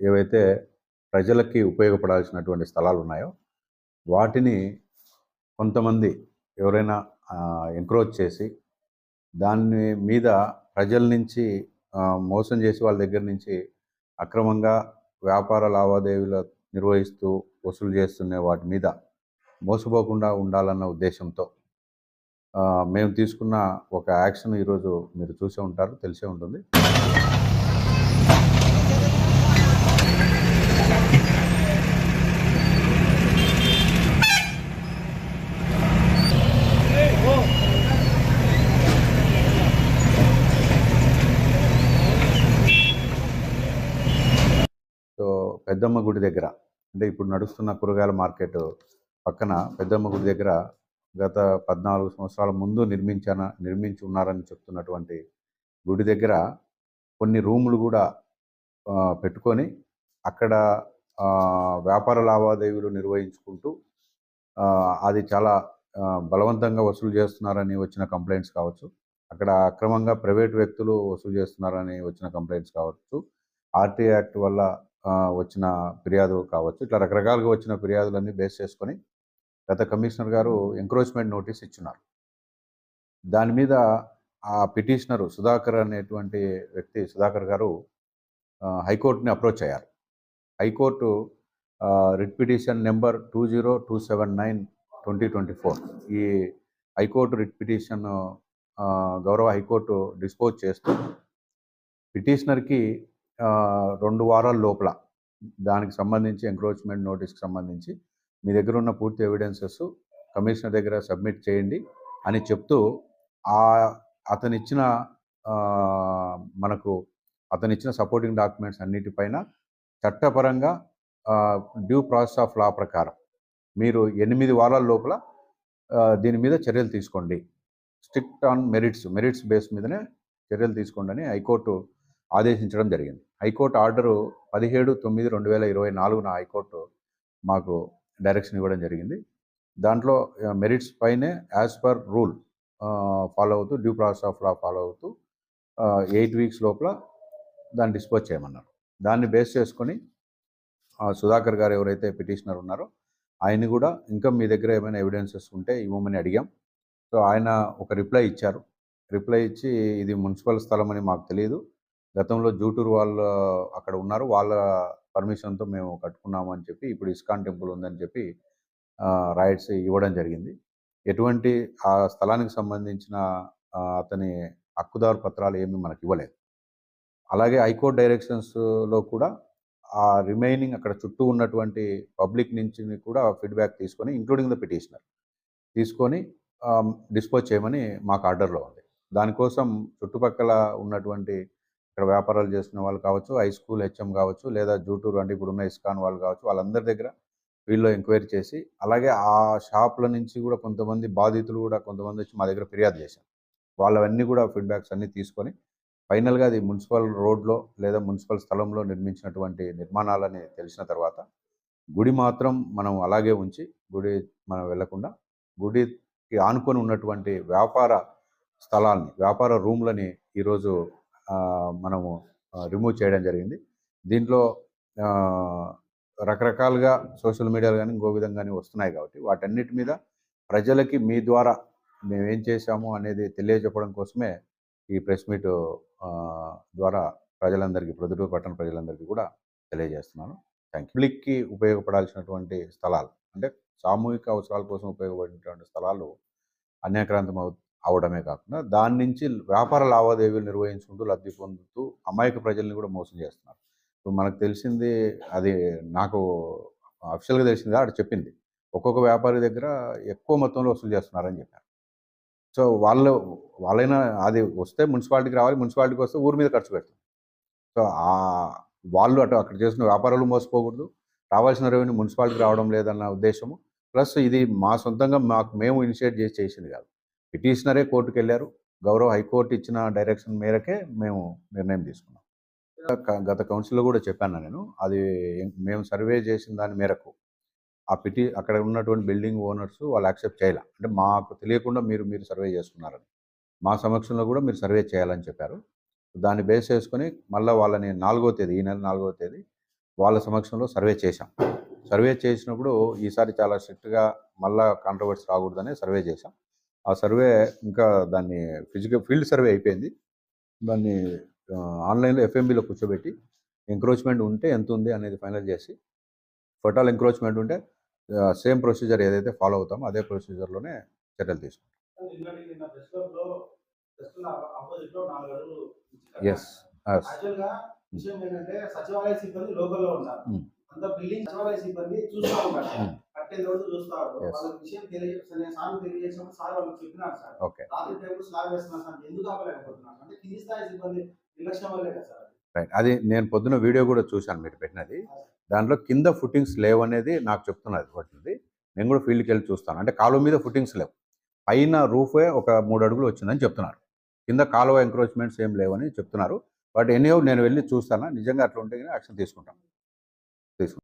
ఏవైతే ప్రజలకి ఉపయోగపడాల్సినటువంటి స్థలాలు ఉన్నాయో వాటిని కొంతమంది ఎవరైనా ఎంక్రోచ్ చేసి దాని మీద ప్రజల నుంచి మోసం చేసి వాళ్ళ దగ్గర నుంచి అక్రమంగా వ్యాపార లావాదేవీలు నిర్వహిస్తూ వసూలు చేస్తున్న వాటి మీద మోసపోకుండా ఉండాలన్న ఉద్దేశంతో మేము తీసుకున్న ఒక యాక్షన్ ఈరోజు మీరు చూసే ఉంటారు తెలిసే ఉంటుంది సో పెద్దమ్మ గుడి దగ్గర అంటే ఇప్పుడు నడుస్తున్న కూరగాయల మార్కెట్ పక్కన పెద్దమ్మ గుడి దగ్గర గత పద్నాలుగు సంవత్సరాల ముందు నిర్మించాన నిర్మించి ఉన్నారని చెప్తున్నటువంటి గుడి దగ్గర కొన్ని రూములు కూడా పెట్టుకొని అక్కడ వ్యాపార లావాదేవీలు నిర్వహించుకుంటూ అది చాలా బలవంతంగా వసూలు చేస్తున్నారని వచ్చిన కంప్లైంట్స్ కావచ్చు అక్కడ అక్రమంగా ప్రైవేట్ వ్యక్తులు వసూలు చేస్తున్నారని వచ్చిన కంప్లైంట్స్ కావచ్చు ఆర్టీ యాక్ట్ వల్ల వచ్చిన ఫిర్యాదు కావచ్చు. ఇట్లా రకరకాలుగా వచ్చిన ఫిర్యాదులన్నీ బేస్ చేసుకొని గత కమిషనర్ గారు ఎంక్రోచ్మెంట్ నోటీస్ ఇచ్చున్నారు. దాని మీద ఆ పిటిషనరు సుధాకర్ అనేటువంటి వ్యక్తి సుధాకర్ గారు హైకోర్టుని అప్రోచ్ అయ్యారు. High court writ petition number two zero two seven nine twenty twenty four ఈ హైకోర్టు రిట్ పిటిషన్ గౌరవ హైకోర్టు డిస్పోజ్ చేస్తూ పిటిషనర్కి రెండు వారాల లోపల దానికి సంబంధించి ఎంక్రోచ్మెంట్ నోటీస్కి సంబంధించి మీ దగ్గర ఉన్న పూర్తి ఎవిడెన్సెస్ కమిషనర్ దగ్గర సబ్మిట్ చేయండి అని చెప్తూ ఆ అతనిచ్చిన మనకు అతనిచ్చిన సపోర్టింగ్ డాక్యుమెంట్స్ అన్నిటిపైన చట్టపరంగా డ్యూ ప్రాసెస్ ఆఫ్ లా ప్రకారం మీరు ఎనిమిది వారాల లోపల దీని మీద చర్యలు తీసుకోండి. Strict on merits merits base మీదనే చర్యలు తీసుకోండి అని హైకోర్టు ఆదేశించడం జరిగింది. హైకోర్టు ఆర్డరు పదిహేడు తొమ్మిది రెండు వేల ఇరవై నాలుగున హైకోర్టు మాకు డైరెక్షన్ ఇవ్వడం జరిగింది. దాంట్లో మెరిట్స్ పైనే యాజ్ పర్ రూల్ ఫాలో అవుతూ due process of law follow అవుతూ ఎయిట్ వీక్స్ లోపల దాన్ని డిస్పోజ్ చేయమన్నారు. దాన్ని బేస్ చేసుకొని సుధాకర్ గారు ఎవరైతే పిటిషనర్ ఉన్నారో ఆయన కూడా ఇంకా మీ దగ్గర ఏమైనా ఎవిడెన్సెస్ ఉంటే ఇవ్వమని అడిగాం. సో ఆయన ఒక రిప్లై ఇచ్చారు. రిప్లై ఇచ్చి ఇది మున్సిపల్ స్థలం అని మాకు తెలియదు గతంలో జూటూరు వాళ్ళు అక్కడ ఉన్నారు. వాళ్ళ పర్మిషన్తో మేము కట్టుకున్నామని చెప్పి ఇప్పుడు ఇస్కాన్ టెంపుల్ ఉందని చెప్పి రైట్స్ ఇవ్వడం జరిగింది. ఎటువంటి ఆ స్థలానికి సంబంధించిన అతని హక్కుదారు పత్రాలు ఏమీ మనకి ఇవ్వలేదు. అలాగే హైకోర్టు డైరెక్షన్స్లో కూడా ఆ రిమైనింగ్ అక్కడ చుట్టూ ఉన్నటువంటి పబ్లిక్ నుంచి కూడా ఫీడ్బ్యాక్ తీసుకొని ఇంక్లూడింగ్ ద పిటిషనర్ తీసుకొని డిస్పోజ్ చేయమని మాకు ఆర్డర్లో ఉంది. దానికోసం చుట్టుపక్కల ఉన్నటువంటి ఇక్కడ వ్యాపారాలు చేస్తున్న వాళ్ళు కావచ్చు హై స్కూల్ హెచ్ఎం కావచ్చు లేదా జూటూరు అంటే ఇప్పుడు ఉన్న ఇస్కాన్ వాళ్ళు కావచ్చు వాళ్ళందరి దగ్గర వీళ్ళు ఎంక్వైరీ చేసి అలాగే ఆ షాపుల నుంచి కూడా కొంతమంది బాధితులు కూడా కొంతమంది వచ్చి మా దగ్గర ఫిర్యాదు చేశారు. వాళ్ళవన్నీ కూడా ఫీడ్బ్యాక్స్ అన్నీ తీసుకొని ఫైనల్గా అది మున్సిపల్ రోడ్లో లేదా మున్సిపల్ స్థలంలో నిర్మించినటువంటి నిర్మాణాలని తెలిసిన తర్వాత గుడి మాత్రం మనం అలాగే ఉంచి గుడి మనం వెళ్ళకుండా గుడికి ఆనుకొని ఉన్నటువంటి వ్యాపార స్థలాల్ని వ్యాపార రూమ్లని ఈరోజు మనము రిమూవ్ చేయడం జరిగింది. దీంట్లో రకరకాలుగా సోషల్ మీడియాలో కానీ ఇంకో విధంగా కానీ వస్తున్నాయి కాబట్టి వాటన్నిటి మీద ప్రజలకి మీ ద్వారా మేము ఏం చేశాము అనేది తెలియజెప్పడం కోసమే ఈ ప్రెస్ మీట్ ద్వారా ప్రజలందరికీ ప్రొద్దుటూరు పట్టణ ప్రజలందరికీ కూడా తెలియజేస్తున్నాను. Thank you. పబ్లిక్కి ఉపయోగపడాల్సినటువంటి స్థలాలు అంటే సామూహిక అవసరాల కోసం ఉపయోగపడేటువంటి స్థలాలు అన్యాక్రాంతం అవడమే కాకుండా దాని నుంచి వ్యాపార లావాదేవీలు నిర్వహించుకుంటూ లబ్ధి పొందుతూ అమాయక ప్రజల్ని కూడా మోసం చేస్తున్నారు. ఇప్పుడు మనకు తెలిసింది అది నాకు అఫిషియల్గా తెలిసింది అక్కడ చెప్పింది. ఒక్కొక్క వ్యాపారి దగ్గర ఎక్కువ మొత్తంలో వసూలు చేస్తున్నారని చెప్పారు. సో వాళ్ళు వాళ్ళైనా అది వస్తే మున్సిపాలిటీకి రావాలి మున్సిపాలిటీకి వస్తే ఊరి మీద ఖర్చు పెడతారు. సో ఆ వాళ్ళు అటు అక్కడ చేసిన వ్యాపారాలు మోసపోకూడదు. రావాల్సిన రెవెన్యూ మున్సిపాలిటీకి రావడం లేదన్న ఉద్దేశము. ప్లస్ ఇది మా సొంతంగా మాకు మేము ఇనిషియేట్ చేసి చేసింది కాదు. పిటిషనరే కోర్టుకు వెళ్ళారు గౌరవ హైకోర్టు ఇచ్చిన డైరెక్షన్ మేరకే మేము నిర్ణయం తీసుకున్నాం. గత కౌన్సిల్లో కూడా చెప్పాను నేను. అది మేము సర్వే చేసిన దాని మేరకు ఆ పిటి అక్కడ ఉన్నటువంటి బిల్డింగ్ ఓనర్స్ వాళ్ళు యాక్సెప్ట్ చేయాలి. అంటే మాకు తెలియకుండా మీరు మీరు సర్వే చేసుకున్నారని. మా సమక్షంలో కూడా మీరు సర్వే చేయాలని చెప్పారు. దాన్ని బేస్ చేసుకొని మళ్ళీ వాళ్ళని నాలుగో తేదీ ఈ నెల నాలుగో తేదీ వాళ్ళ సమక్షంలో సర్వే చేశాం. సర్వే చేసినప్పుడు ఈసారి చాలా స్ట్రిక్ట్గా మళ్ళీ కాంట్రవర్సీ రాకూడదనే సర్వే చేశాం. ఆ సర్వే ఇంకా దాన్ని ఫిజికల్ ఫీల్డ్ సర్వే అయిపోయింది. దాన్ని ఆన్లైన్లో ఎఫ్ఎంబిలో కూర్చోబెట్టి ఎంక్రోచ్మెంట్ ఉంటే ఎంత ఉంది అనేది ఫైనల్ చేసి ఫర్టాల్ ఎంక్రోచ్మెంట్ ఉంటే సేమ్ ప్రొసీజర్ ఏదైతే ఫాలో అవుతామో అదే ప్రొసీజర్లోనే చర్యలు తీసుకుంటాం. ఎస్ సచివాలయ సిబ్బంది Hmm. అంత బిల్డింగ్ సచివాలయ సిబ్బంది చూస్తా ఉంటారు. వాళ్ళకి విషయం తెలియజేస్తాను నేను సార్ తెలియజేసినప్పుడు సార్ వాళ్ళకి సార్. ఓకే రాత్రి టైం స్లాబ్ వేస్తున్నారు సార్. ఎందుకు ఆపలేకపోతున్నారు? అంటే కింది స్థాయి సిబ్బంది నిర్లక్ష్యం వల్లే కదా సార్ అది. రైట్ అది నేను పొద్దున వీడియో కూడా చూశాను మీరు పెట్టినది. దాంట్లో కింద ఫుట్టింగ్స్ లేవు అనేది నాకు చెప్తున్నది నేను కూడా ఫీల్డ్కి వెళ్ళి చూస్తాను. అంటే కాలువ మీద ఫుట్టింగ్స్ లేవు. పైన రూఫే ఒక మూడు అడుగులు వచ్చిందని చెప్తున్నారు. కింద కాలువ ఎంక్రోచ్మెంట్స్ ఏం లేవని చెప్తున్నారు. బట్ ఎనీహో నేను వెళ్ళి చూస్తాను. నిజంగా అట్లా ఉంటే యాక్షన్ తీసుకుంటాం. తీసుకుంటాం.